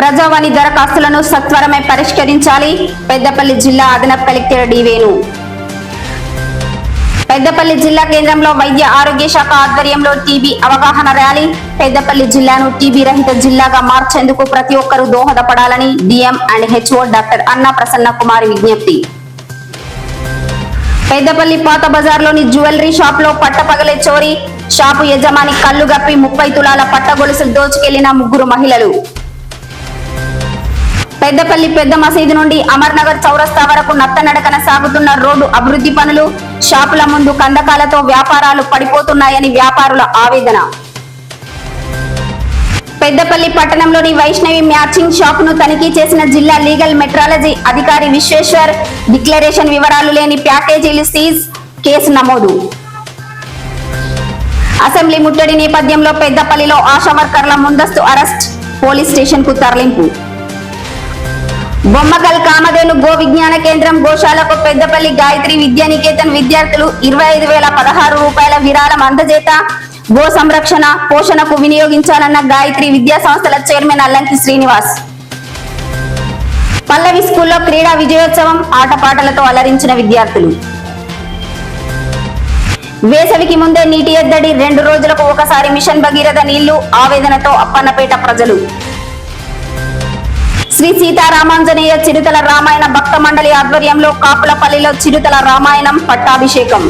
ప్రజావాణి దరఖాస్తులను సత్వరమే పరిష్కరించాలి. పెద్దపల్లి జిల్లా అదనపు కలెక్టర్ డివేను పెద్దపల్లి జిల్లా కేంద్రంలో వైద్య ఆరోగ్య శాఖ ఆధ్వర్యంలో టీబీ అవగాహన ర్యాలీ. పెద్దపల్లి జిల్లాను టీబీ రహిత జిల్లాగా మార్చేందుకు ప్రతి ఒక్కరూ దోహదపడాలని DM and HO doctor Anna Prasanna Kumar విజ్ఞప్తి. పెద్దపల్లి పాత బజార్లోని జ్యువెలరీ షాప్లో పట్టపగలే చోరీ. షాపు యజమాని కళ్ళు గప్పి ముప్పై తులాల పట్ట గొలుసులు దోచుకెళ్ళిన ముగ్గురు మహిళలు. పెద్దపల్లి పెద్ద మసీదు నుండి అమర్నగర్ చౌరస్తా వరకు నత్తనడకన సాగుతున్న రోడ్డు అభివృద్ధి పనులు షాపుల ముందు కందకాలతో వ్యాపారాలు పడిపోతున్నాయని వ్యాపారుల ఆవేదన. పెద్దపల్లి పట్టణంలోని వైష్ణవి మ్యాచింగ్ షాప్ను తనిఖీ చేసిన జిల్లా లీగల్ మెట్రాలజీ అధికారి విశ్వేశ్వర్ డిక్లరేషన్ వివరాలు లేని ప్యాకేజీలు సీజ్ కేసు నమోదు. అసెంబ్లీ ముట్టడి నేపథ్యంలో పెద్దపల్లిలో ఆశా వర్కర్ల ముందస్తు అరెస్ట్ పోలీస్ స్టేషన్కు తరలింపు. బొమ్మకల్ కామధేను గో విజ్ఞాన కేంద్రం గోశాలకు పెద్దపల్లి గాయత్రి విద్యానికేతన్ విద్యార్థులు ఇరవై ఐదు వేల పదహారు రూపాయల విరాళం అందజేత. గో సంరక్షణ పోషణకు వినియోగించాలన్న గాయత్రి విద్యా సంస్థల చైర్మన్ అల్లంకి శ్రీనివాస్. పల్లవి స్కూల్లో క్రీడా విజయోత్సవం ఆటపాటలతో అలరించిన విద్యార్థులు. వేసవికి ముందే నీటి ఎద్దడి రెండు రోజులకు ఒకసారి మిషన్ భగీరథ నీళ్ళు ఆవేదనతో అప్పన్నపేట ప్రజలు. శ్రీ సీతారామాంజనేయ చిరుతల రామాయణ భక్త మండలి ఆధ్వర్యంలో కాపులపల్లిలో చిరుతల రామాయణం పట్టాభిషేకం.